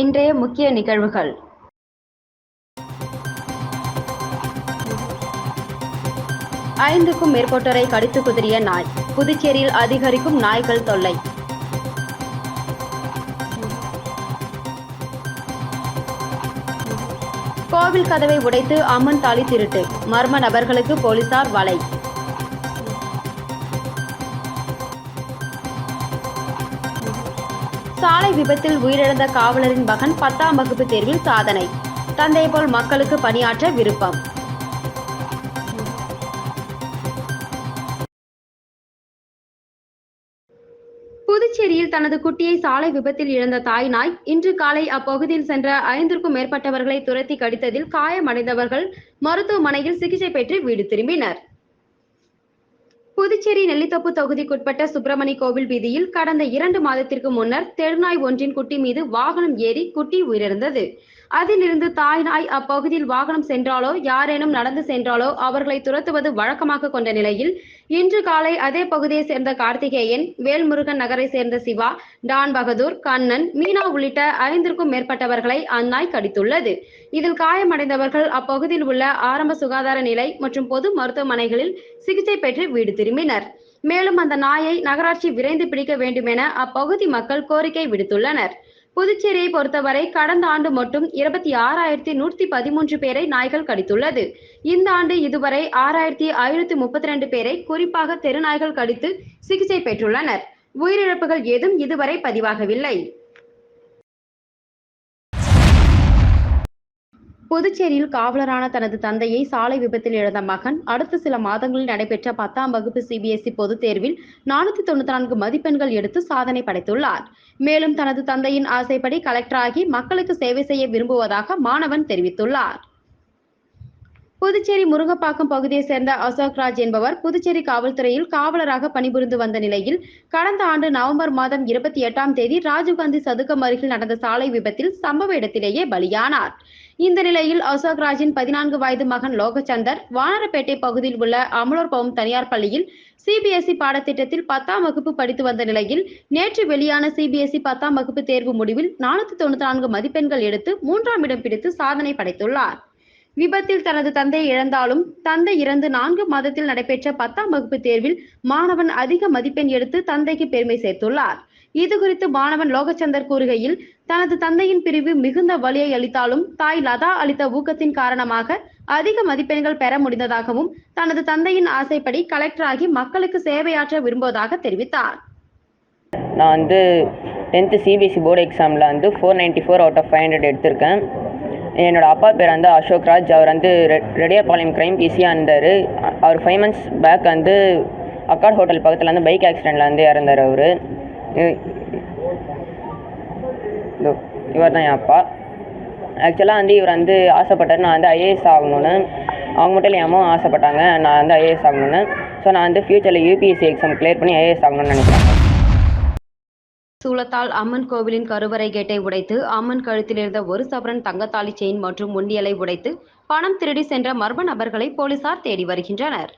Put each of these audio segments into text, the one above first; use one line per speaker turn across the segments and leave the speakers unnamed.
இன்றைய முக்கிய நிகழ்வுகள். ஐந்துக்கும் மேற்பட்டோரை கடித்து குதிரிய நாய். புதுச்சேரியில் அதிகரிக்கும் நாய்கள் தொல்லை. கோவில் கதவை உடைத்து அம்மன் தாலி திருட்டு. மர்ம நபர்களுக்கு போலீசார் வலை. சாலை விபத்தில் உயிரிழந்த காவலரின் மகன் பத்தாம் வகுப்பு தேர்வில் சாதனை. தந்தை போல் மக்களுக்கு பணியாற்ற விருப்பம். புதுச்சேரியில் தனது குட்டியை சாலை விபத்தில் இழந்த தாய் நாய் இன்று காலை அப்பகுதியில் சென்ற ஐந்திற்கும் மேற்பட்டவர்களை துரத்தி கடித்ததில் காயமடைந்தவர்கள் மருத்துவமனையில் சிகிச்சை பெற்று வீடு திரும்பினர். புதுச்சேரி நெல்லித்தோப்பு தொகுதிக்குட்பட்ட சுப்பிரமணி கோவில் வீதியில் கடந்த இரண்டு மாதத்திற்கு முன்னர் தெருநாய் ஒன்றின் குட்டி மீது வாகனம் ஏறி குட்டி உயிரிழந்தது. அதிலிருந்து தாய் நாய் அப்பகுதியில் வாகனம் சென்றாலோ யாரேனும் நடந்து சென்றாலோ அவர்களை துரத்துவது வழக்கமாக கொண்ட நிலையில் இன்று காலை அதே பகுதியை சேர்ந்த கார்த்திகேயன் வேல்முருகன் நகரை சேர்ந்த சிவா டான் பகதூர் கண்ணன் மீனா உள்ளிட்ட ஐந்திற்கும் மேற்பட்டவர்களை அந்நாய் கடித்துள்ளது. இதில் காயமடைந்தவர்கள் அப்பகுதியில் உள்ள ஆரம்ப சுகாதார நிலை மற்றும் பொது மருத்துவமனைகளில் சிகிச்சை பெற்று வீடு திரும்பினர். மேலும் அந்த நாயை நகராட்சி விரைந்து பிடிக்க வேண்டுமென அப்பகுதி மக்கள் கோரிக்கை விடுத்துள்ளனர். புதுச்சேரியை பொறுத்தவரை கடந்த ஆண்டு மட்டும் இருபத்தி ஆறாயிரத்தி நூற்றி பதிமூன்று பேரை நாய்கள் கடித்துள்ளது. இந்த ஆண்டு இதுவரை ஆறாயிரத்தி ஐநூத்தி முப்பத்தி ரெண்டு பேரை குறிப்பாக தெருநாய்கள் கடித்து சிகிச்சை பெற்றுள்ளனர். உயிரிழப்புகள் ஏதும் இதுவரை பதிவாகவில்லை. புதுச்சேரியில் காவலரான தனது தந்தையை சாலை விபத்தில் இழந்த மகன் அடுத்த சில மாதங்களில் நடைபெற்ற பத்தாம் வகுப்பு சிபிஎஸ்இ பொதுத் தேர்வில் நானூத்தி தொண்ணூத்தி நான்கு மதிப்பெண்கள் எடுத்து சாதனை படைத்துள்ளார். மேலும் தனது தந்தையின் ஆசைப்படி கலெக்டராகி மக்களுக்கு சேவை செய்ய விரும்புவதாக மாணவன் தெரிவித்துள்ளார். புதுச்சேரி முருகப்பாக்கம் பகுதியைச் சேர்ந்த அசோக் ராஜ் என்பவர் புதுச்சேரி காவல்துறையில் காவலராக பணிபுரிந்து வந்த நிலையில் கடந்த ஆண்டு நவம்பர் மாதம் இருபத்தி எட்டாம் தேதி ராஜீவ்காந்தி சதுக்கம் அருகில் நடந்த சாலை விபத்தில் சம்பவ இடத்திலேயே பலியானார். இந்த நிலையில் அசோக் ராஜின் பதினான்கு வயது மகன் லோகச்சந்தர் வானரப்பேட்டை பகுதியில் உள்ள அமலோர்பவம் தனியார் பள்ளியில் சிபிஎஸ்இ பாடத்திட்டத்தில் பத்தாம் வகுப்பு படித்து வந்த நிலையில் நேற்று வெளியான சிபிஎஸ்இ பத்தாம் வகுப்பு தேர்வு முடிவில் நானூத்தி தொண்ணூத்தி நான்கு மதிப்பெண்கள் எடுத்து மூன்றாம் இடம் பிடித்து சாதனை படைத்துள்ளார். விபத்தில் தனது தந்தை இழந்தாலும் தந்தை இறந்து நான்கு மாதத்தில் நடைபெற்ற பத்தாம் வகுப்பு தேர்வில் மாணவன் அதிக மதிப்பெண் எடுத்து தந்தைக்கு பெருமை சேர்த்துள்ளார். இது குறித்து மாணவன் லோகச்சந்தர் கூறுகையில் தனது தந்தையின் பிரிவு மிகுந்த வலியை அளித்தாலும் தாய் லதா அளித்த ஊக்கத்தின் காரணமாக அதிக மதிப்பெண்கள் பெற முடிந்ததாகவும் தனது தந்தையின் ஆசைப்படி கலெக்டராகி மக்களுக்கு சேவையாற்ற விரும்புவதாக தெரிவித்தார்.
நான் வந்து டென்த்து சிபிஎஸ்சி போர்டு எக்ஸாமில் வந்து four ninety four out of five hundred எடுத்திருக்கேன். என்னோடய அப்பா பேர் வந்து அசோக் ராஜ். அவர் வந்து ரெ ரெடியாபாளையம் க்ரைம் பிசியாக இருந்தார். அவர் ஃபைவ் மந்த்ஸ் பேக் வந்து அக்காட் ஹோட்டல் பக்கத்தில் வந்து பைக் ஆக்சிடெண்ட்டில் வந்து இறந்தார் அவர். இவர் தான் என் அப்பா. ஆக்சுவலாக வந்து இவர் வந்து ஆசைப்பட்டார். நான் வந்து ஐஏஎஸ் ஆகணும்னு. அவங்க மட்டும் இல்லை அம்மாவும் ஆசைப்பட்டாங்க. நான் வந்து ஐஏஎஸ் ஆகணும்னு. ஸோ நான் வந்து ஃப்யூச்சரில் யூபிஎஸ்சி எக்ஸாம் கிளியர் பண்ணி ஐஏஎஸ் ஆகணும்னு நினைக்கிறேன்.
சூளத்தால் அம்மன் கோவிலின் கருவறை கேட்டை உடைத்து அம்மன் கழுத்தில் இருந்த ஒரு சவரன் தங்கத்தாலி செயின் மற்றும் முண்டியலை உடைத்து பணம் திருடி சென்ற மர்ம நபர்களை போலீசார் தேடி வருகின்றனர்.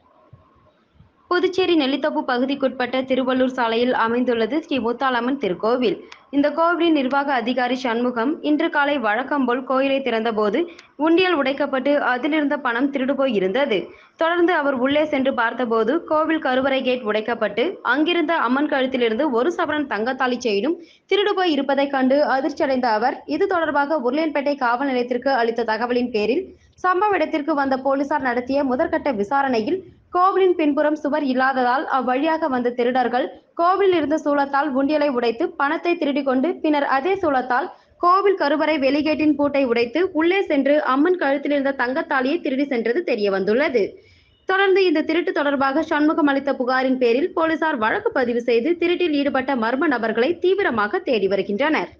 புதுச்சேரி நெல்லித்தோப்பு பகுதிக்குட்பட்ட திருவள்ளூர் சாலையில் அமைந்துள்ளது ஸ்ரீ முத்தாலம்மன் திருக்கோவில். இந்த கோவிலின் நிர்வாக அதிகாரி சண்முகம் இன்று காலை வழக்கம்போல் கோயிலை திறந்தபோது உண்டியல் உடைக்கப்பட்டு அதிலிருந்த பணம் திருடு போய் இருந்தது. தொடர்ந்து அவர் உள்ளே சென்று பார்த்தபோது கோவில் கருவறை கேட் உடைக்கப்பட்டு அங்கிருந்த அம்மன் கழுத்திலிருந்து ஒரு சவரன் தங்கத்தாலி செயினும் திருடு போய் இருப்பதைக் கண்டு அதிர்ச்சியடைந்த அவர் இது தொடர்பாக உருளையன்பேட்டை காவல் நிலையத்திற்கு அளித்த தகவலின் பேரில் சம்பவ இடத்திற்கு வந்த போலீசார் நடத்திய முதற்கட்ட விசாரணையில் கோவிலின் பின்புறம் சுவர் இல்லாததால் அவ்வழியாக வந்த திருடர்கள் கோவிலில் இருந்த சூளத்தால் உண்டியலை உடைத்து பணத்தை திருடி கொண்டு பின்னர் அதே சூளத்தால் கோவில் கருவறை வெளிகேட்டின் பூட்டை உடைத்து உள்ளே சென்று அம்மன் கழுத்தில் இருந்த தங்கத்தாலியை திருடி சென்றது தெரிய வந்துள்ளது தொடர்ந்து இந்த திருட்டு தொடர்பாக சண்முகம் அளித்த புகாரின் பேரில் போலீசார் வழக்கு பதிவு செய்து திருட்டில் ஈடுபட்ட மர்ம நபர்களை தீவிரமாக தேடி வருகின்றனர்.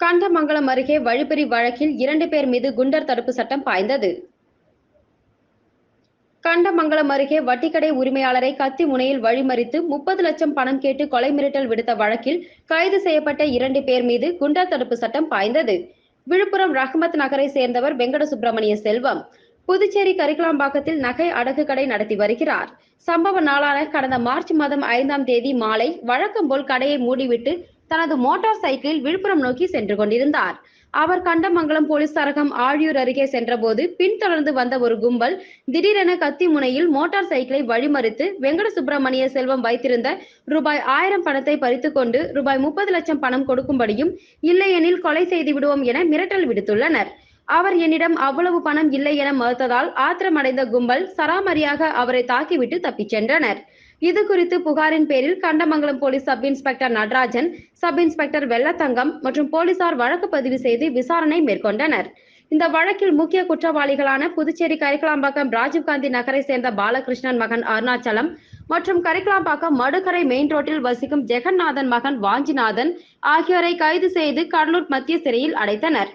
கண்டமங்கலம் அருகே வழிப்பறி வழக்கில் இரண்டு பேர் மீது குண்டர் தடுப்பு சட்டம் பாய்ந்தது. கண்டமங்கலம் அருகே வட்டிக்கடை உரிமையாளரை கத்தி முனையில் வழிமறித்து முப்பது லட்சம் பணம் கேட்டு கொலை மிரட்டல் விடுத்த வழக்கில் கைது செய்யப்பட்ட இரண்டு பேர் மீது குண்டர் தடுப்பு சட்டம் பாய்ந்தது. விழுப்புரம் ரஹ்மத் நகரை சேர்ந்தவர் வெங்கட சுப்பிரமணிய செல்வம். புதுச்சேரி கரிக்கலாம்பாக்கத்தில் நகை அடகு கடை நடத்தி வருகிறார். சம்பவ நாளான கடந்த மார்ச் மாதம் ஐந்தாம் தேதி மாலை வழக்கம் போல் கடையை மூடிவிட்டு தனது மோட்டார் சைக்கிளில் விழுப்புரம் நோக்கி சென்று கொண்டிருந்தார். அவர் கண்டமங்கலம் போலீஸ் சரகம் ஆழியூர் அருகே சென்றபோது பின்தொடர்ந்து வந்த ஒரு கும்பல் திடீரென கத்தி முனையில் மோட்டார் சைக்கிளை வழிமறித்து வெங்கட சுப்பிரமணிய செல்வம் வைத்திருந்த ரூபாய் ஆயிரம் பணத்தை பறித்துக்கொண்டு ரூபாய் முப்பது லட்சம் பணம் கொடுக்கும்படியும் இல்லையெனில் கொலை செய்து விடுவோம் என மிரட்டல் விடுத்துள்ளனர். அவர் என்னிடம் அவ்வளவு பணம் இல்லை என மறுத்ததால் ஆத்திரமடைந்த கும்பல் சராமரியாக அவரை தாக்கிவிட்டு தப்பிச் சென்றனர். இது குறித்து புகாரின் பேரில் Kandamangalam police sub inspector Natarajan sub inspector Vellathangam மற்றும் போலீசார் வழக்கு பதிவு செய்து விசாரணை மேற்கொண்டனர். இந்த வழக்கில் முக்கிய குற்றவாளிகளான புதுச்சேரி கரிக்கலாம்பாக்கம் ராஜீவ்காந்தி நகரை சேர்ந்த பாலகிருஷ்ணன் மகன் அருணாச்சலம் மற்றும் கரிக்கலாம்பாக்கம் மடுக்கரை மெயின் ரோட்டில் வசிக்கும் ஜெகநாதன் மகன் வாஞ்சிநாதன் ஆகியோரை கைது செய்து கடலூர் மத்திய சிறையில் அடைத்தனர்.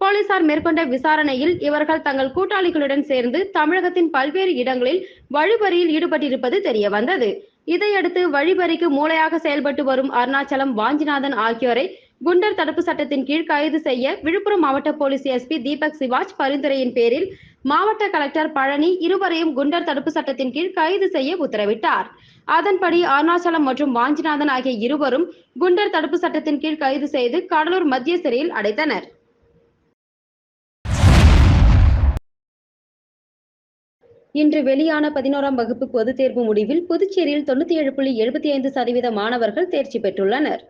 போலீசார் மேற்கொண்ட விசாரணையில் இவர்கள் தங்கள் கூட்டாளிகளுடன் சேர்ந்து தமிழகத்தின் பல்வேறு இடங்களில் வழிபறியில் ஈடுபட்டிருப்பது தெரிய வந்தது இதையடுத்து வழிபறிக்கு மூளையாக செயல்பட்டு வரும் அருணாச்சலம் வாஞ்சிநாதன் ஆகியோரை குண்டர் தடுப்பு சட்டத்தின் கீழ் கைது செய்ய விழுப்புரம் மாவட்ட போலீஸ் எஸ்பி தீபக் சிவாஜ் பரிந்துரையின் பேரில் மாவட்ட கலெக்டர் பழனி இருவரையும் குண்டர் தடுப்பு சட்டத்தின் கீழ் கைது செய்ய உத்தரவிட்டார். அதன்படி அருணாச்சலம் மற்றும் வாஞ்சிநாதன் ஆகிய இருவரும் குண்டர் தடுப்பு சட்டத்தின் கீழ் கைது செய்து கடலூர் மத்திய சிறையில் அடைத்தனர். இன்று வெளியான பதினோராம் வகுப்பு பொதுத் தேர்வு முடிவில் புதுச்சேரியில் தொண்ணூத்தி ஏழு புள்ளி எழுபத்தி ஐந்து சதவீத மாணவர்கள் தேர்ச்சி பெற்றுள்ளனர்.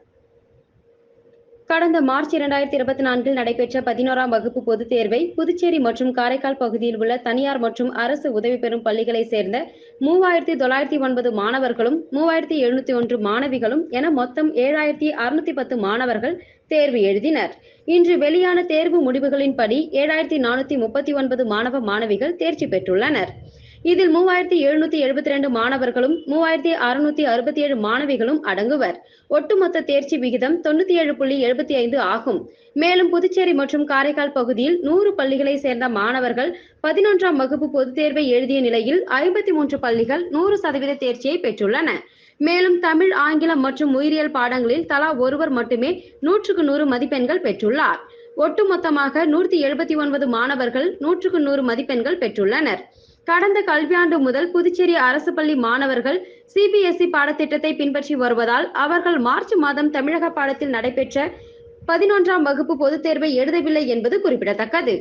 கடந்த மார்ச் இரண்டாயிரத்தி இருபத்தி நான்கில் நடைபெற்ற பதினோராம் வகுப்பு பொதுத் தேர்வை புதுச்சேரி மற்றும் காரைக்கால் பகுதியில் உள்ள தனியார் மற்றும் அரசு உதவி பெறும் பள்ளிகளைச் சேர்ந்த மூவாயிரத்தி தொள்ளாயிரத்தி ஒன்பது மாணவர்களும் மூவாயிரத்தி எழுநூத்தி ஒன்று மாணவிகளும் என மொத்தம் ஏழாயிரத்தி அறுநூத்தி பத்து மாணவர்கள் தேர்வு எழுதினர். இன்று வெளியான தேர்வு முடிவுகளின்படி ஏழாயிரத்தி நானூத்தி முப்பத்தி ஒன்பது மாணவ மாணவிகள் தேர்ச்சி பெற்றுள்ளனர். இதில் மூவாயிரத்தி எழுநூத்தி எழுபத்தி ரெண்டு மாணவர்களும் மூவாயிரத்தி அறுநூத்தி அறுபத்தி ஏழு மாணவிகளும் அடங்குவர். ஒட்டுமொத்த தேர்ச்சி விகிதம் தொண்ணூத்தி ஏழு புள்ளி எழுபத்தி ஐந்து ஆகும். மேலும் புதுச்சேரி மற்றும் காரைக்கால் பகுதியில் நூறு பள்ளிகளை சேர்ந்த மாணவர்கள் பதினொன்றாம் வகுப்பு பொதுத் தேர்வை எழுதிய நிலையில் ஐம்பத்தி மூன்று பள்ளிகள் நூறு சதவீத தேர்ச்சியை பெற்றுள்ளன. மேலும் தமிழ் ஆங்கிலம் மற்றும் உயிரியல் பாடங்களில் தலா ஒருவர் மட்டுமே நூற்றுக்கு நூறு மதிப்பெண்கள் பெற்றுள்ளார். ஒட்டுமொத்தமாக நூற்றி எழுபத்தி ஒன்பது மாணவர்கள் நூற்றுக்கு நூறு மதிப்பெண்கள் பெற்றுள்ளனர். கடந்த கல்வியாண்டு முதல் புதுச்சேரி அரசு பள்ளி மாணவர்கள் சிபிஎஸ்இ பாடத்திட்டத்தை பின்பற்றி வருவதால் அவர்கள் மார்ச் மாதம் தமிழக பாடத்தில் நடைபெற்ற பதினொன்றாம் வகுப்பு பொதுத் தேர்வை எழுதவில்லை என்பது குறிப்பிடத்தக்கது.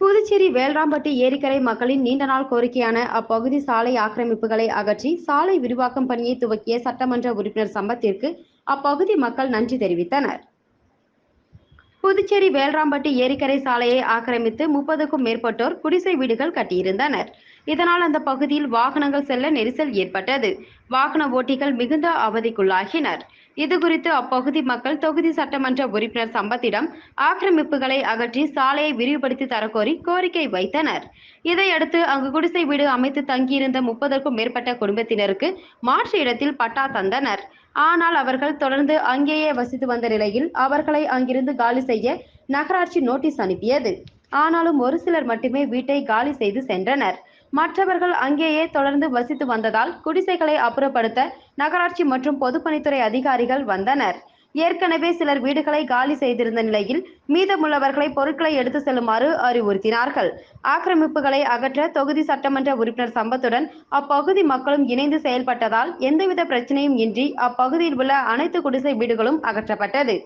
புதுச்சேரி வேல்ராம்பட்டி ஏரிக்கரை மக்களின் நீண்ட நாள் கோரிக்கையான அப்பகுதி சாலை ஆக்கிரமிப்புகளை அகற்றி சாலை விரிவாக்கம் பணியை துவக்கிய சட்டமன்ற உறுப்பினர் சம்பத்திற்கு அப்பகுதி மக்கள் நன்றி தெரிவித்தனர். புதுச்சேரி வேல்ராம்பட்டி ஏரிக்கரை சாலையை ஆக்கிரமித்து முப்பதுக்கும் மேற்பட்டோர் குடிசை வீடுகள் கட்டியிருந்தனர். இதனால் அந்த பகுதியில் வாகனங்கள் செல்ல நெரிசல் ஏற்பட்டது. வாகன ஓட்டிகள் மிகுந்த அவதிக்குள்ளாகினர். இதுகுறித்து அப்பகுதி மக்கள் தொகுதி சட்டமன்ற உறுப்பினர் சம்பத்திடம் ஆக்கிரமிப்புகளை அகற்றி சாலையை விரிவுபடுத்தி தரக்கோரி கோரிக்கை வைத்தனர். இதையடுத்து அங்கு குடிசை வீடு அமைத்து தங்கியிருந்த முப்பதற்கும் மேற்பட்ட குடும்பத்தினருக்கு மாற்று இடத்தில் பட்டா தந்தனர். ஆனால் அவர்கள் தொடர்ந்து அங்கேயே வசித்து வந்த நிலையில் அவர்களை அங்கிருந்து காலி செய்ய நகராட்சி நோட்டீஸ் அனுப்பியது. ஆனாலும் ஒரு சிலர் மட்டுமே வீட்டை காலி செய்து சென்றனர். மற்றவர்கள் அங்கேயே தொடர்ந்து வசித்து வந்ததால் குடிசைகளை அப்புறப்படுத்த நகராட்சி மற்றும் பொதுப்பணித்துறை அதிகாரிகள் வந்தனர். ஏற்கனவே சிலர் வீடுகளை காலி செய்திருந்த நிலையில் மீதமுள்ளவர்களை பொருட்களை எடுத்து செல்லுமாறு அறிவுறுத்தினார்கள். ஆக்கிரமிப்புகளை அகற்ற தொகுதி சட்டமன்ற உறுப்பினர் சம்பத்துடன் அப்பகுதி மக்களும் இணைந்து செயல்பட்டதால் எந்தவித பிரச்சனையும் இன்றி அப்பகுதியில் உள்ள அனைத்து குடிசை வீடுகளும் அகற்றப்பட்டது.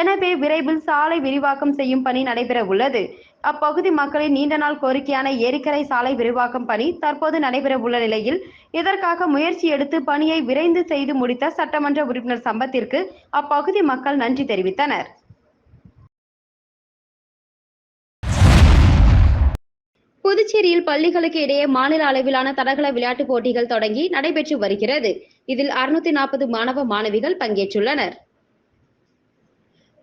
எனவே விரைவில் சாலை விரிவாக்கம் செய்யும் பணி நடைபெற உள்ளது. அப்பகுதி மக்களின் நீண்ட நாள் கோரிக்கையான ஏரிக்கரை சாலை விரிவாக்கம் பணி தற்போது நடைபெற உள்ள நிலையில் இதற்காக முயற்சி எடுத்து பணியை விரைந்து செய்து முடித்த சட்டமன்ற உறுப்பினர் சம்பத்திற்கு அப்பகுதி மக்கள் நன்றி தெரிவித்தனர். புதுச்சேரியில் பள்ளிகளுக்கு இடையே மாநில அளவிலான தடகள விளையாட்டுப் போட்டிகள் தொடங்கி நடைபெற்று வருகிறது. இதில் அறுநூத்தி நாற்பது மாணவ மாணவிகள் பங்கேற்றுள்ளனர்.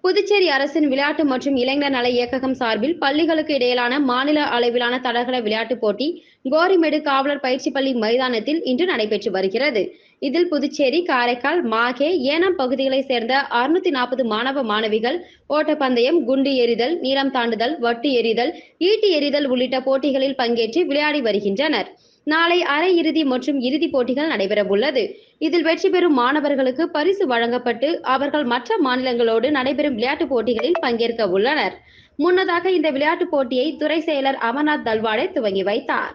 புதுச்சேரி அரசின் விளையாட்டு மற்றும் இளைஞர் நல இயக்ககம் சார்பில் பள்ளிகளுக்கு இடையிலான மாநில அளவிலான தடகள விளையாட்டுப் போட்டி கோரிமேடு காவலர் பயிற்சி பள்ளி மைதானத்தில் இன்று நடைபெற்று வருகிறது. இதில் புதுச்சேரி காரைக்கால் மாகே ஏனாம் பகுதிகளைச் சேர்ந்த அறுநூத்தி நாற்பது மாணவ மாணவிகள் ஓட்டப்பந்தயம் குண்டு எறிதல் நீளம் தாண்டுதல் வட்டு எறிதல் ஈட்டி எறிதல் உள்ளிட்ட போட்டிகளில் பங்கேற்று விளையாடி வருகின்றனர். நாளை அரை இறுதி மற்றும் இறுதிப் போட்டிகள் நடைபெறவுள்ளது. இதில் வெற்றி பெறும் மாணவர்களுக்கு பரிசு வழங்கப்பட்டு அவர்கள் மற்ற மாநிலங்களோடு நடைபெறும் விளையாட்டுப் போட்டிகளில் பங்கேற்க உள்ளனர் முன்னதாக இந்த விளையாட்டுப் போட்டியை துறை செயலர் அமர்நாத் தல்வாடே துவங்கி வைத்தார்.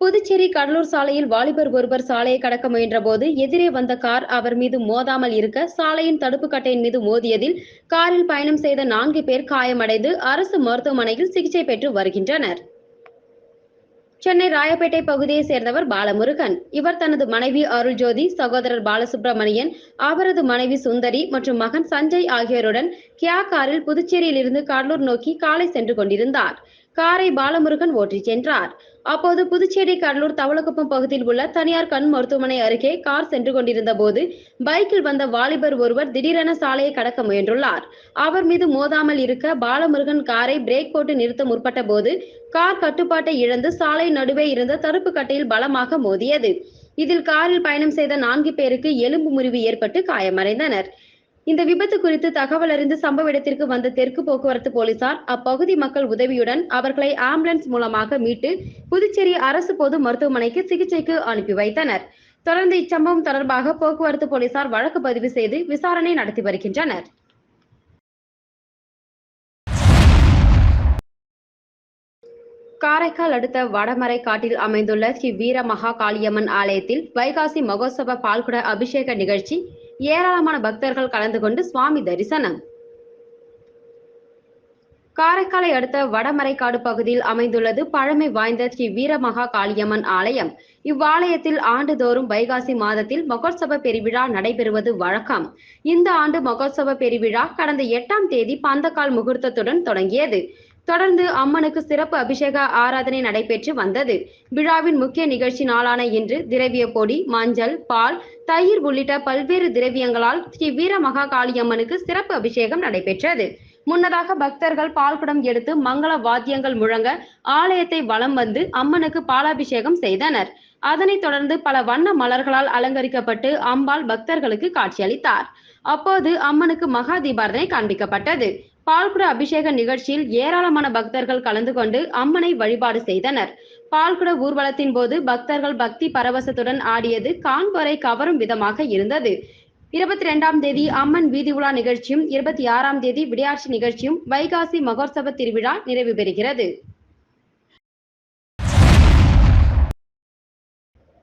புதுச்சேரி கடலூர் சாலையில் வாலிபர் ஒருவர் சாலையை கடக்க முயன்றபோது எதிரே வந்த கார் அவர் மீது மோதாமல் இருக்க சாலையின் தடுப்பு கட்டையின் மீது மோதியதில் காரில் பயணம் செய்த நான்கு பேர் காயமடைந்து அரசு மருத்துவமனையில் சிகிச்சை பெற்று வருகின்றனர். சென்னை ராயப்பேட்டை பகுதியைச் சேர்ந்தவர் பாலமுருகன். இவர் தனது மனைவி அருள்ஜோதி சகோதரர் பாலசுப்ரமணியன் அவரது மனைவி சுந்தரி மற்றும் மகன் சஞ்சய் ஆகியோருடன் கியா காரில் புதுச்சேரியிலிருந்து கடலூர் நோக்கி காலை சென்று கொண்டிருந்தார். காரை பாலமுருகன் ஓட்டிச் சென்றார். அப்போது புதுச்சேரி கடலூர் தவளக்குப்பம் பகுதியில் உள்ள தனியார் கண் மருத்துவமனை அருகே கார் சென்று கொண்டிருந்த போது பைக்கில் வந்த வாலிபர் ஒருவர் திடீரென சாலையை கடக்க முயன்றுள்ளார். அவர் மீது மோதாமல் இருக்க பாலமுருகன் காரை பிரேக் போட்டு நிறுத்த முற்பட்ட போது கார் கட்டுப்பாட்டை இழந்து சாலை நடுவே இருந்த தடுப்பு கட்டையில் பலமாக மோதியது. இதில் காரில் பயணம் செய்த நான்கு பேருக்கு எலும்பு முறிவு ஏற்பட்டு காயமடைந்தனர். இந்த விபத்து குறித்து தகவல் அறிந்து சம்பவ இடத்திற்கு வந்த தெற்கு போக்குவரத்து போலீசார் அப்பகுதி மக்கள் உதவியுடன் அவர்களை ஆம்புலன்ஸ் மூலமாக மீட்டு புதுச்சேரி அரசு பொது மருத்துவமனைக்கு சிகிச்சைக்கு அனுப்பி வைத்தனர். தொடர்ந்து இச்சம்பவம் தொடர்பாக போக்குவரத்து போலீசார் வழக்கு பதிவு செய்து விசாரணை நடத்தி வருகின்றனர். காரைக்கால் அடுத்த வடமரை காட்டில் அமைந்துள்ள ஸ்ரீ வீர மகா காளியம்மன் ஆலயத்தில் வைகாசி மகோத்சவ பால்குட அபிஷேக நிகழ்ச்சி ஏராளமான பக்தர்கள் கலந்து கொண்டு சுவாமி தரிசனம். காரைக்காலை அடுத்த வடமரைக்காடு பகுதியில் அமைந்துள்ளது பழமை வாய்ந்த ஸ்ரீ வீரமகா காளியம்மன் ஆலயம். இவ்வாலயத்தில் ஆண்டுதோறும் வைகாசி மாதத்தில் மகோத்சவ பெருவிழா நடைபெறுவது வழக்கம். இந்த ஆண்டு மகோத்சவ பெருவிழா கடந்த எட்டாம் தேதி பந்தக்கால் முகூர்த்தத்துடன் தொடங்கியது. தொடர்ந்து அம்மனுக்கு சிறப்பு அபிஷேக ஆராதனை நடைபெற்று வந்தது. விழாவின் முக்கிய நிகழ்ச்சி நாளான இன்று திரவிய பொடி மஞ்சள் பால் தயிர் உள்ளிட்ட பல்வேறு திரவியங்களால் ஸ்ரீ வீர மகா காளியம்மனுக்கு சிறப்பு அபிஷேகம் நடைபெற்றது. முன்னதாக பக்தர்கள் பால்குடம் எடுத்து மங்கள வாத்தியங்கள் முழங்க ஆலயத்தை வலம் வந்து அம்மனுக்கு பாலாபிஷேகம் செய்தனர். அதனைத் தொடர்ந்து பல வண்ண மலர்களால் அலங்கரிக்கப்பட்டு அம்பாள் பக்தர்களுக்கு காட்சியளித்தார். அப்போது அம்மனுக்கு மகா தீபாரதனை காண்பிக்கப்பட்டது. பால்குட அபிஷேக நிகழ்ச்சியில் ஏராளமான பக்தர்கள் கலந்து கொண்டு அம்மனை வழிபாடு செய்தனர். பால்குட ஊர்வலத்தின் போது பக்தர்கள் பக்தி பரவசத்துடன் ஆடியது காண்பரை கவரும் விதமாக இருந்தது. இருபத்தி ரெண்டாம் தேதி அம்மன் வீதி உலா நிகழ்ச்சியும் இருபத்தி ஆறாம் தேதி விடையாட்சி நிகழ்ச்சியும் வைகாசி மகோற்சவ திருவிழா நிறைவு பெறுகிறது.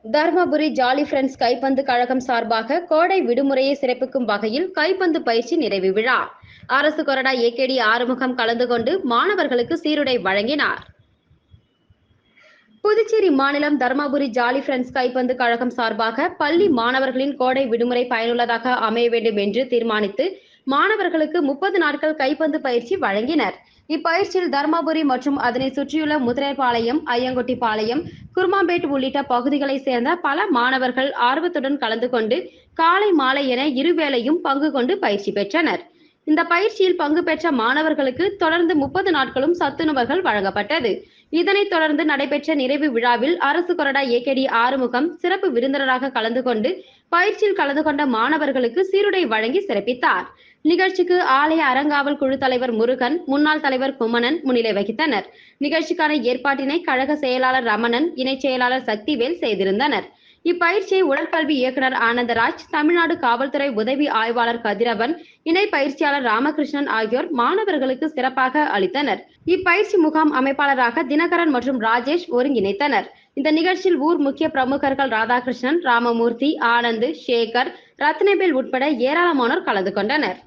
தர்மபுரி ஜாலி ஃப்ரெண்ட்ஸ் கைப்பந்து கழகம் சார்பாக கோடை விடுமுறையை சிறப்பிக்கும் வகையில் கைப்பந்து பயிற்சி நிறைவு விழா. அரசு கொறடா ஏகேடி ஆறுமுகம் கலந்து கொண்டு மாணவர்களுக்கு சீருடை வழங்கினார். புதுச்சேரி மாநிலம் தர்மபுரி ஜாலி ஃப்ரெண்ட்ஸ் கைப்பந்து கழகம் சார்பாக பள்ளி மாணவர்களின் கோடை விடுமுறை பயனுள்ளதாக அமைய வேண்டும் என்று தீர்மானித்து மாணவர்களுக்கு முப்பது நாட்கள் கைப்பந்து பயிற்சி வழங்கினர். இப்பயிற்சியில் தர்மபுரி மற்றும் அதனை சுற்றியுள்ள முதிரைப்பாளையம் ஐயங்கொட்டிப்பாளையம் குருமாம்பேட் உள்ளிட்ட பகுதிகளைச் சேர்ந்த பல மாணவர்கள் ஆர்வத்துடன் கலந்து கொண்டு காலை மாலை என இருவேளையும் பங்கு கொண்டு பயிற்சி பெற்றனர். இந்த பயிற்சியில் பங்கு பெற்ற மாணவர்களுக்கு தொடர்ந்து முப்பது நாட்களும் சத்துணவுகள் வழங்கப்பட்டது. இதனைத் தொடர்ந்து நடைபெற்ற நிறைவு விழாவில் அரசு கொறடா ஏகேடி ஆறுமுகம் சிறப்பு விருந்தினராக கலந்து கொண்டு பயிற்சியில் கலந்து கொண்ட மாணவர்களுக்கு சீருடை வழங்கி சிறப்பித்தார். நிகழ்ச்சிக்கு ஆலய அறங்காவல் குழு தலைவர் முருகன் முன்னாள் தலைவர் குமணன் முன்னிலை வகித்தனர். நிகழ்ச்சிக்கான ஏற்பாட்டினை கழக செயலாளர் ரமணன் இணைச் செயலாளர் சக்திவேல் செய்திருந்தனர். இப்பயிற்சியை உடற்கல்வி இயக்குனர் ஆனந்தராஜ் தமிழ்நாடு காவல்துறை உதவி ஆய்வாளர் கதிரவன் இணை பயிற்சியாளர் ராமகிருஷ்ணன் ஆகியோர் மாணவர்களுக்கு சிறப்பாக அளித்தனர். இப்பயிற்சி முகாம் அமைப்பாளராக தினகரன் மற்றும் ராஜேஷ் ஒருங்கிணைத்தனர். இந்த நிகழ்ச்சியில் ஊர் முக்கிய பிரமுகர்கள் ராதாகிருஷ்ணன் ராமமூர்த்தி ஆனந்த் சேகர் ரத்னபேல் உட்பட ஏராளமானோர் கலந்து கொண்டனர்.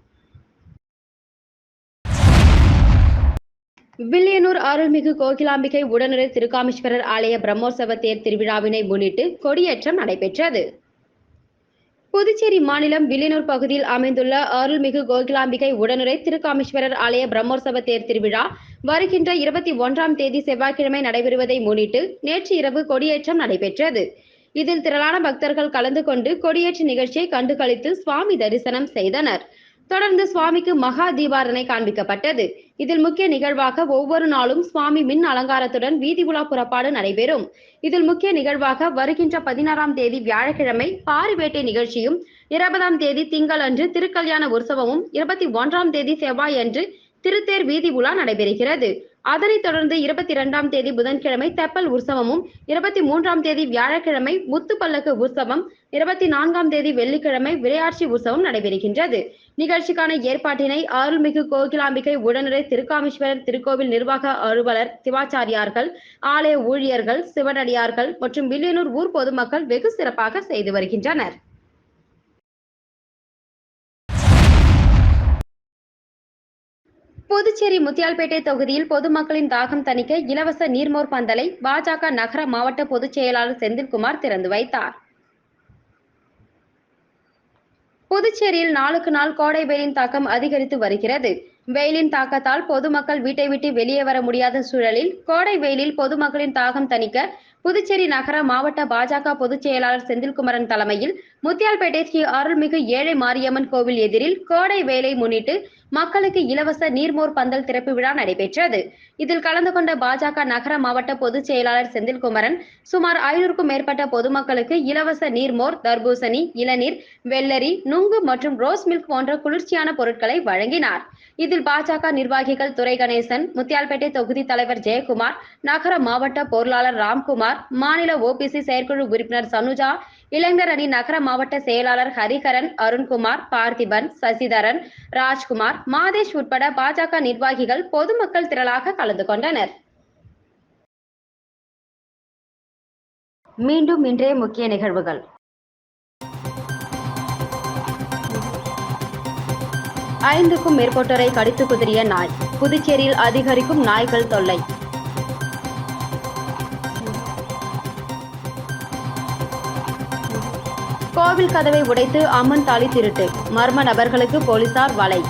வில்லியனூர் அருள்மிகு கோகிலாம்பிகை உடனடி திருக்காமீஸ்வரர் ஆலய பிரம்மோற்சவ தேர் திருவிழாவினை முன்னிட்டு கொடியேற்றம் நடைபெற்றது. புதுச்சேரி மாநிலம் வில்லியனூர் பகுதியில் அமைந்துள்ள அருள்மிகு கோகிலாம்பிகை உடனுரை திருக்காமீஸ்வரர் ஆலய பிரம்மோற்சவ தேர் திருவிழா வருகின்ற இருபத்தி ஒன்றாம் தேதி செவ்வாய்க்கிழமை நடைபெறுவதை முன்னிட்டு நேற்று இரவு கொடியேற்றம் நடைபெற்றது. இதில் திரளான பக்தர்கள் கலந்து கொண்டு கொடியேற்ற நிகழ்ச்சியை கண்டுகளித்து சுவாமி தரிசனம் செய்தனர். தொடர்ந்து சுவாமிக்கு மகா தீபாரதனை காண்பிக்கப்பட்டது. இதில் முக்கிய நிகழ்வாக ஒவ்வொரு நாளும் சுவாமி மின் அலங்காரத்துடன் வீதி உலா புறப்பாடு நடைபெறும். இதில் முக்கிய நிகழ்வாக வருகின்ற பதினாறாம் தேதி வியாழக்கிழமை பாரிவேட்டை நிகழ்ச்சியும் இருபதாம் தேதி திங்கள் அன்று திருக்கல்யாண உற்சவமும் இருபத்தி ஒன்றாம் தேதி செவ்வாய் அன்று திருத்தேர் வீதி உலா நடைபெறுகிறது. அதனைத் தொடர்ந்து இருபத்தி இரண்டாம் தேதி புதன்கிழமை தெப்பல் உற்சவமும் இருபத்தி மூன்றாம் தேதி வியாழக்கிழமை முத்துப்பல்லக்கு உற்சவம் இருபத்தி நான்காம் தேதி வெள்ளிக்கிழமை விரையாட்சி உற்சவம் நடைபெறுகின்றது. நிகழ்ச்சிக்கான ஏற்பாட்டினை அருள்மிகு கோகிலாம்பிகை உடனடி திருக்காமீஸ்வரர் திருக்கோவில் நிர்வாக அலுவலர் சிவாச்சாரியார்கள் ஆலய ஊழியர்கள் சிவனடியார்கள் மற்றும் வில்லியனூர் ஊர் பொதுமக்கள் வெகு சிறப்பாக செய்து வருகின்றனர். புதுச்சேரி முத்தியால்பேட்டை தொகுதியில் பொதுமக்களின் தாகம் தணிக்க இலவச நீர்மோர் பந்தலை பாஜக நகர மாவட்ட பொதுச் செயலாளர் செந்தில்குமார் திறந்து வைத்தார். புதுச்சேரியில் நாளுக்கு நாள் கோடை வெயிலின் தாக்கம் அதிகரித்து வருகிறது. வெயிலின் தாக்கத்தால் பொதுமக்கள் வீட்டை விட்டு வெளியே வர முடியாத சூழலில் கோடை வெயிலில் பொதுமக்களின் தாகம் தணிக்க புதுச்சேரி நகர மாவட்ட பாஜக பொதுச் செயலாளர் செந்தில்குமரன் தலைமையில் முத்தியால்பேட்டை ஸ்ரீ அருள்மிகு ஏழை மாரியம்மன் கோவில் எதிரில் கோடை வேலை முன்னிட்டு மக்களுக்கு இலவச நீர்மோர் பந்தல் திறப்பு விழா நடைபெற்றது. இதில் கலந்து கொண்ட பாஜக நகர மாவட்ட பொதுச் செயலாளர் செந்தில்குமரன் சுமார் ஐநூறுக்கும் மேற்பட்ட பொதுமக்களுக்கு இலவச நீர்மோர் தர்பூசணி இளநீர் வெள்ளரி நுங்கு மற்றும் ரோஸ் மில்க் போன்ற குளிர்ச்சியான பொருட்களை வழங்கினார். இதில் பாஜக நிர்வாகிகள் துரை கணேசன் முத்தியால்பேட்டை தொகுதி தலைவர் ஜெயக்குமார் நகர மாவட்ட பொருளாளர் ராம்குமார் மாநில ஓபிசி செயற்குழு உறுப்பினர் சனுஜா இளைஞர் அணி நகர மாவட்ட செயலாளர் ஹரிஹரன் அருண்குமார் பார்த்திபன் சசிதரன் ராஜ்குமார் மாதேஷ் உட்பட பாஜக நிர்வாகிகள் பொதுமக்கள் திரளாக கலந்து கொண்டனர். மீண்டும் இன்றைய முக்கிய நிகழ்வுகள். ஐந்துக்கும் மேற்பட்டோரை கடித்து குதிரிய நாய். புதுச்சேரியில் அதிகரிக்கும் நாய்கள் தொல்லை. கோவில் கதவை உடைத்து அம்மன் தாலி திருட்டு. மர்ம நபர்களுக்கு போலீசார் வலை.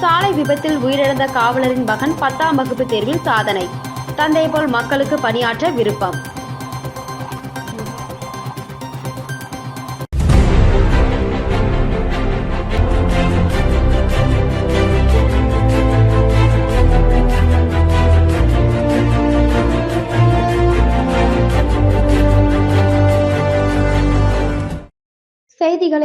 சாலை விபத்தில் உயிரிழந்த காவலரின் மகன் பத்தாம் வகுப்பு தேர்வில் சாதனை. தந்தை போல் மக்களுக்கு பணியாற்ற விருப்பம்.